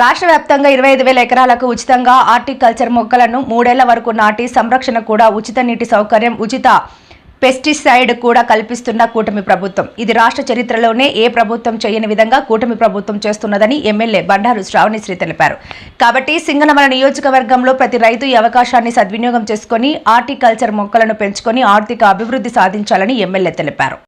రాష్ట్ర వ్యాప్తంగా ఇరవై ఐదు వేల ఎకరాలకు ఉచితంగా ఆర్టికల్చర్ మొక్కలను మూడేళ్ళ వరకు నాటి సంరక్షణ కూడా ఉచిత నీటి సౌకర్యం ఉచిత పెస్టిసైడ్ కూడా కల్పిస్తున్న కూటమి ప్రభుత్వం. ఇది రాష్ట్ర చరిత్రలోనే ఏ ప్రభుత్వం చేయని విధంగా కూటమి ప్రభుత్వం చేస్తున్నదని ఎమ్మెల్యే బండారు శ్రావణిశ్రీ తెలిపారు. కాబట్టి సింగనమల నియోజకవర్గంలో ప్రతి రైతు ఈ అవకాశాన్ని సద్వినియోగం చేసుకుని ఆర్టికల్చర్ మొక్కలను పెంచుకొని ఆర్థిక అభివృద్ధి సాధించాలని ఎమ్మెల్యే తెలిపారు.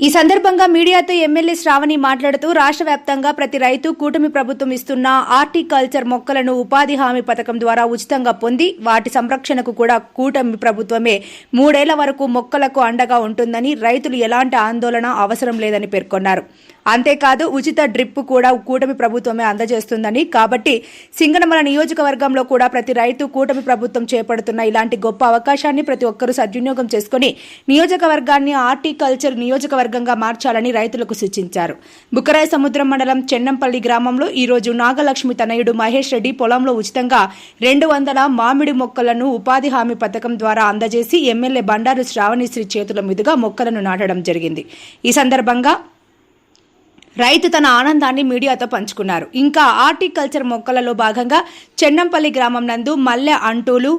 ఈ సందర్భంగా మీడియాతో ఎమ్మెల్యే శ్రావణి మాట్లాడుతూ రాష్ట్ర వ్యాప్తంగా ప్రతి రైతు కూటమి ప్రభుత్వం ఇస్తున్న ఆర్టికల్చర్ మొక్కలను ఉపాధి హామీ పథకం ద్వారా ఉచితంగా పొంది వాటి సంరక్షణకు కూడా కూటమి ప్రభుత్వమే మూడేళ్ళ వరకు మొక్కలకు అండగా ఉంటుందని రైతులు ఎలాంటి ఆందోళన అవసరం లేదని పేర్కొన్నారు. అంతేకాదు ఉచిత డ్రిప్ కూడా కూటమి ప్రభుత్వమే అందజేస్తుందని. కాబట్టి సింగనమల నియోజకవర్గంలో కూడా ప్రతి రైతు కూటమి ప్రభుత్వం చేపడుతున్న ఇలాంటి గొప్ప అవకాశాన్ని ప్రతి ఒక్కరూ సద్వినియోగం చేసుకుని నియోజకవర్గాన్ని హార్టికల్చర్ నియోజకవర్గంగా మార్చాలని రైతులకు సూచించారు. బుక్కరాయ సముద్రం మండలం చెన్నంపల్లి గ్రామంలో ఈరోజు నాగలక్ష్మి తనయుడు మహేష్ రెడ్డి పొలంలో ఉచితంగా రెండు వందల మామిడి మొక్కలను ఉపాధి హామీ పథకం ద్వారా అందజేసి ఎమ్మెల్యే బండారు శ్రావణిశ్రీ చేతుల మీదుగా మొక్కలను నాటడం జరిగింది. ఈ సందర్భంగా రైతు తన ఆనందాన్ని మీడియాతో పంచుకున్నారు. ఇంకా ఆర్టికల్చర్ మొక్కలలో భాగంగా చెన్నంపల్లి గ్రామం నందు మల్లె అంటూలు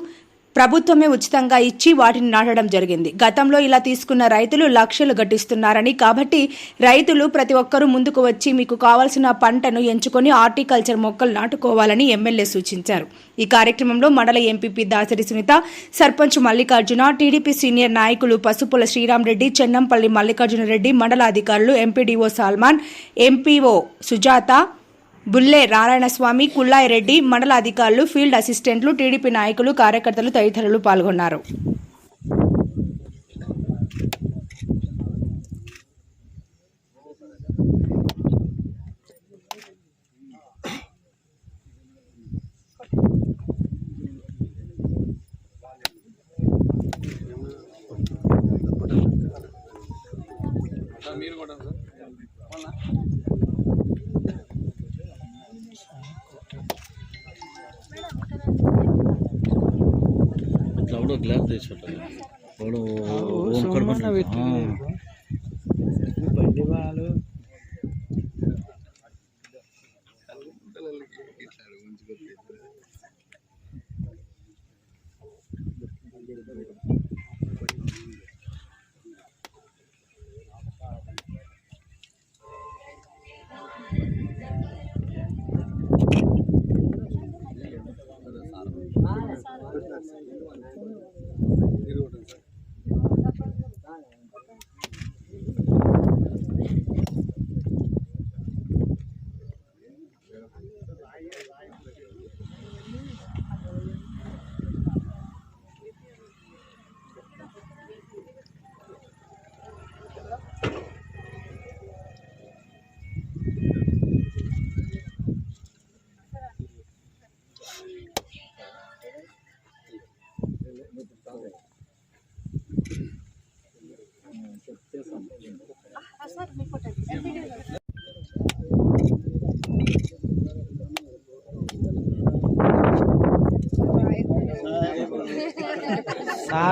ప్రభుత్వమే ఉచితంగా ఇచ్చి వాటిని నాటడం జరిగింది. గతంలో ఇలా తీసుకున్న రైతులు లక్షలు గట్టిస్తున్నారని కాబట్టి రైతులు ప్రతి ఒక్కరూ ముందుకు వచ్చి మీకు కావాల్సిన పంటను ఎంచుకొని హార్టికల్చర్ మొక్కలు నాటుకోవాలని ఎమ్మెల్యే సూచించారు. ఈ కార్యక్రమంలో మండల MPP Dasari Sunitha sarpanch Mallikarjuna TDP senior నాయకులు పసుపుల శ్రీరామ్ రెడ్డి చెన్నంపల్లి మల్లికార్జున రెడ్డి మండల అధికారులు ఎంపీడీఓ సాల్మాన్ ఎంపీఓ సుజాత బుల్లే నారాయణస్వామి కుల్లాయి రెడ్డి మండల అధికారులు ఫీల్డ్ అసిస్టెంట్లు టీడీపీ నాయకులు కార్యకర్తలు తదితరులు పాల్గొన్నారు. మీరు కూడా గ్లాస్ తెచ్చుకుంటారు వాడు. బండి వాళ్ళు సార్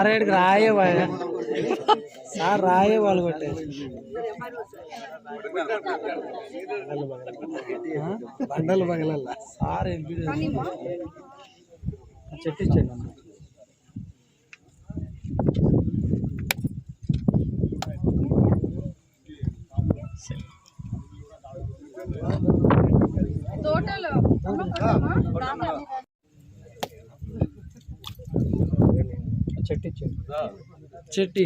ఏడికి రాయే బాయ్ సార్ రాయే వాళ్ళు కొట్టేది? బండలు పగలల్లా సార్ చెట్టు ఇచ్చాడు అన్న. చెట్టు చెట్టు చెట్టు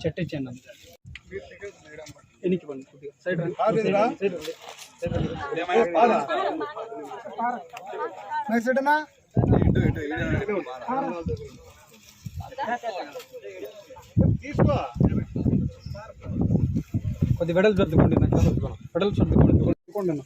చెట్టు ఇచ్చాను ఎనికి పండి కొద్దిగా సైడ్ రండి సైడ్ రండి. సైడ్ రండి. కొద్ది వెడల్ సర్దుకోండి నాకు వెడల్ సర్దుకోండి సర్దుకోండి అన్న.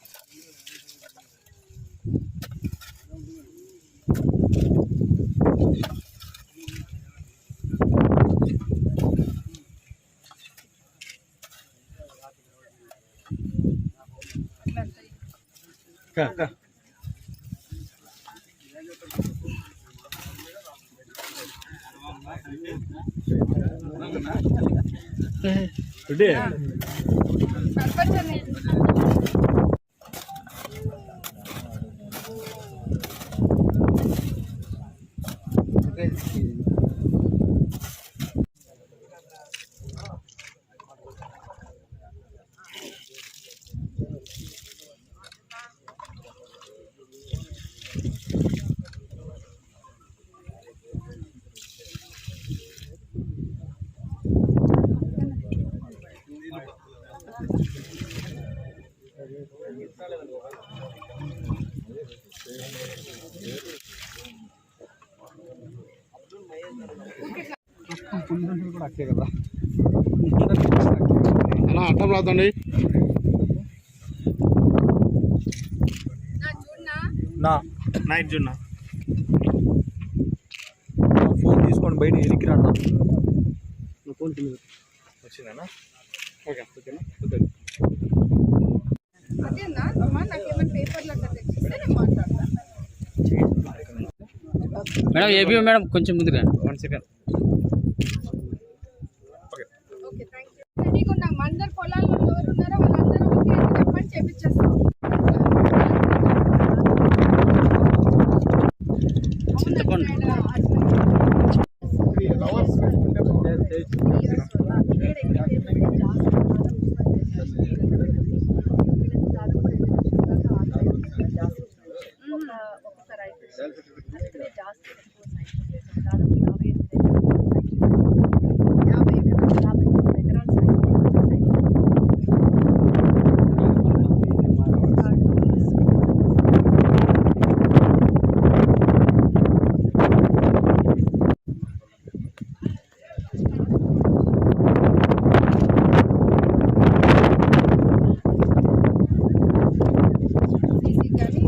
ரெடி కా, కా. అలా అర్థం రాదండి. నా. నైట్ జున్నా ఫోన్ తీసుకొని బయట ఎనికి రాడు ఫోన్ కింద. వచ్చిందన్నా ఓకే. ఓకేనా? అదేనా అమ్మా నాకేమైనా పేపర్లు అట్లా తెచ్చిస్తే నేను మాట్లాడతా. మేడం ఏపీ మేడం కొంచెం ముందుగా. One second okay thank you రెడీగా ఉన్నాం అందరు పొలాల్లో ఎవరు ఉన్నారో వాళ్ళందరూ చెప్పండి చేపించేస్తాం. చెప్పండి. సీసీ కానీ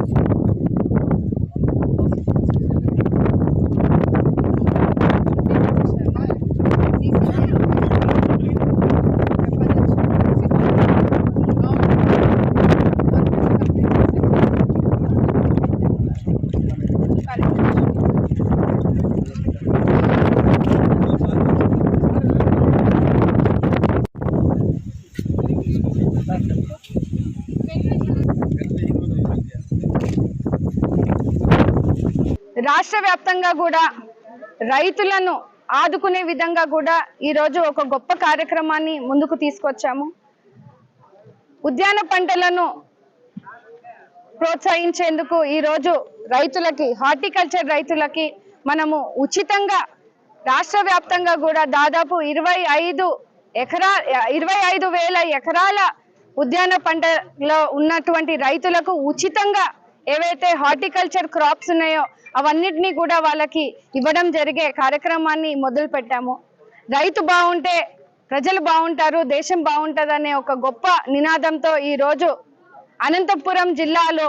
రాష్ట్ర కూడా రైతులను ఆదుకునే విధంగా కూడా ఈరోజు ఒక గొప్ప కార్యక్రమాన్ని ముందుకు తీసుకొచ్చాము. ఉద్యాన పంటలను ప్రోత్సహించేందుకు ఈరోజు రైతులకి హార్టికల్చర్ రైతులకి మనము ఉచితంగా రాష్ట్ర వ్యాప్తంగా కూడా దాదాపు ఇరవై ఐదు ఎకరా ఇరవై ఐదు వేల ఎకరాల ఉద్యాన పంటలో ఉన్నటువంటి రైతులకు ఉచితంగా ఏవైతే హార్టికల్చర్ క్రాప్స్ ఉన్నాయో అవన్నిటినీ కూడా వాళ్ళకి ఇవ్వడం జరిగే కార్యక్రమాన్ని మొదలు పెట్టాము. రైతు బాగుంటే ప్రజలు బాగుంటారు దేశం బాగుంటుందనే ఒక గొప్ప నినాదంతో ఈరోజు అనంతపురం జిల్లాలో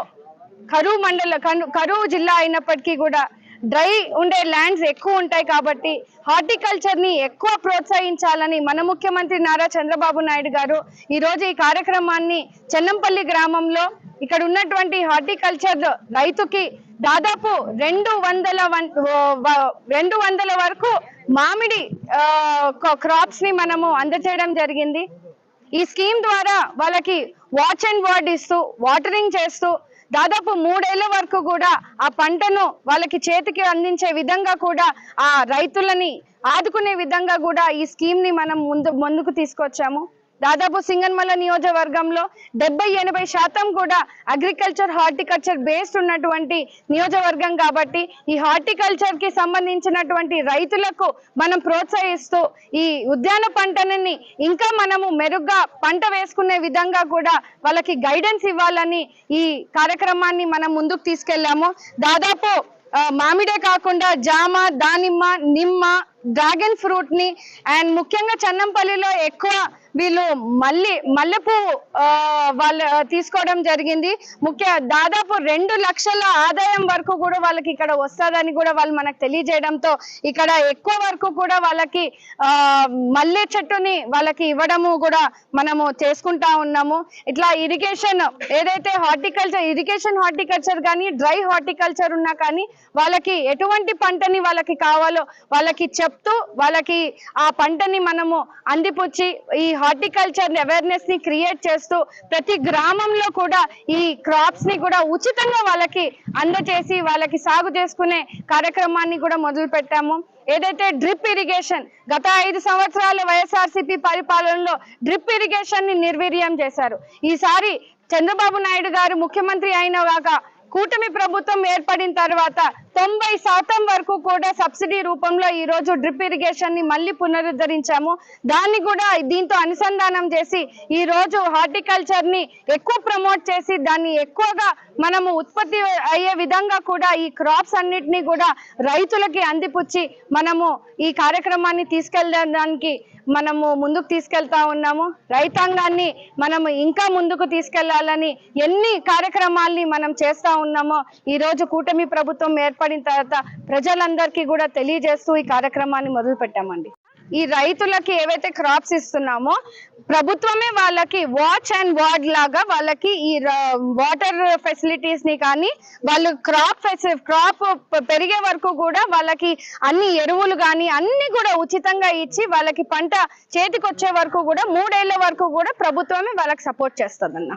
కరువు మండల కను- కరువు జిల్లా అయినప్పటికీ కూడా డ్రై ఉండే ల్యాండ్స్ ఎక్కువ ఉంటాయి కాబట్టి హార్టికల్చర్ని ఎక్కువ ప్రోత్సహించాలని మన ముఖ్యమంత్రి నారా చంద్రబాబు నాయుడు గారు ఈరోజు ఈ కార్యక్రమాన్ని చెన్నంపల్లి గ్రామంలో ఇక్కడ ఉన్నటువంటి హార్టికల్చర్ రైతుకి దాదాపు రెండు వందల వన్- రెండు వందల వరకు మామిడి క్రాప్స్ని మనము అందచేయడం జరిగింది. ఈ స్కీమ్ ద్వారా వాళ్ళకి వాచ్ అండ్ వార్డ్ ఇస్తూ వాటరింగ్ చేస్తూ దాదాపు మూడేళ్ళ వరకు కూడా ఆ పంటను వాళ్ళకి చేతికి అందించే విధంగా కూడా ఆ రైతులని ఆదుకునే విధంగా కూడా ఈ స్కీమ్ని మనం ముందు ముందుకు తీసుకొచ్చాము. దాదాపు సింగన్మల నియోజకవర్గంలో డెబ్బై ఎనభై శాతం కూడా అగ్రికల్చర్ హార్టికల్చర్ బేస్డ్ ఉన్నటువంటి నియోజకవర్గం కాబట్టి ఈ హార్టికల్చర్కి సంబంధించినటువంటి రైతులకు మనం ప్రోత్సహిస్తూ ఈ ఉద్యాన పంటని ఇంకా మనము మెరుగ్గా పంట వేసుకునే విధంగా కూడా వాళ్ళకి గైడెన్స్ ఇవ్వాలని ఈ కార్యక్రమాన్ని మనం ముందుకు తీసుకెళ్ళాము. దాదాపు మామిడే కాకుండా జామ దానిమ్మ నిమ్మ డ్రాగన్ ఫ్రూట్ని అండ్ ముఖ్యంగా చన్నంపల్లిలో ఎక్కువ వీళ్ళు మల్లి మల్లెపూ వాళ్ళు తీసుకోవడం జరిగింది. ముఖ్య దాదాపు రెండు లక్షల ఆదాయం వరకు కూడా వాళ్ళకి ఇక్కడ వస్తుందని కూడా వాళ్ళు మనకు తెలియజేయడంతో ఇక్కడ ఎక్కువ వరకు కూడా వాళ్ళకి మల్లె చెట్టుని వాళ్ళకి ఇవ్వడము కూడా మనము చేసుకుంటా ఉన్నాము. ఇట్లా ఇరిగేషన్ ఏదైతే హార్టికల్చర్ ఇరిగేషన్ హార్టికల్చర్ కానీ డ్రై హార్టికల్చర్ ఉన్నా కానీ వాళ్ళకి ఎటువంటి పంటని వాళ్ళకి కావాలో వాళ్ళకి చెప్ చెప్తూ వాళ్ళకి ఆ పంటని మనము అందిపుచ్చి ఈ హార్టికల్చర్ అవేర్నెస్ని క్రియేట్ చేస్తూ ప్రతి గ్రామంలో కూడా ఈ క్రాప్స్ని కూడా ఉచితంగా వాళ్ళకి అందచేసి వాళ్ళకి సాగు చేసుకునే కార్యక్రమాన్ని కూడా మొదలు పెట్టాము ఏదైతే డ్రిప్ ఇరిగేషన్ గత ఐదు సంవత్సరాల వైఎస్ఆర్సీపీ పరిపాలనలో డ్రిప్ ఇరిగేషన్ని నిర్వీర్యం చేశారు. ఈసారి చంద్రబాబు నాయుడు గారు ముఖ్యమంత్రి అయినగాక కూటమి ప్రభుత్వం ఏర్పడిన తర్వాత తొంభై శాతం వరకు కూడా సబ్సిడీ రూపంలో ఈ రోజు డ్రిప్ ఇరిగేషన్ని మళ్ళీ పునరుద్ధరించాము. దాన్ని కూడా దీంతో అనుసంధానం చేసి ఈ రోజు హార్టికల్చర్ని ఎక్కువ ప్రమోట్ చేసి దాన్ని ఎక్కువగా మనము ఉత్పత్తి అయ్యే విధంగా కూడా ఈ క్రాప్స్ అన్నిటినీ కూడా రైతులకి అందిపుచ్చి మనము ఈ కార్యక్రమాన్ని తీసుకెళ్ళడానికి మనము ముందుకు తీసుకెళ్తా ఉన్నాము. రైతాంగాన్ని మనము ఇంకా ముందుకు తీసుకెళ్ళాలని ఎన్ని కార్యక్రమాల్ని మనం చేస్తా ఉన్నామో? ఈ రోజు కూటమి ప్రభుత్వం ఏర్పడిన తర్వాత ప్రజలందరికీ కూడా తెలియజేస్తూ ఈ కార్యక్రమాన్ని మొదలు పెట్టామండి. ఈ రైతులకి ఏవైతే క్రాప్స్ ఇస్తున్నామో ప్రభుత్వమే వాళ్ళకి వాచ్ అండ్ వార్డ్ లాగా వాళ్ళకి ఈ వాటర్ ఫెసిలిటీస్ని కానీ వాళ్ళు క్రాప్ క్రాప్ పెరిగే వరకు కూడా వాళ్ళకి అన్ని ఎరువులు కానీ అన్ని కూడా ఉచితంగా ఇచ్చి వాళ్ళకి పంట చేతికొచ్చే వరకు కూడా మూడేళ్ళ వరకు కూడా ప్రభుత్వమే వాళ్ళకి సపోర్ట్ చేస్తుందన్న.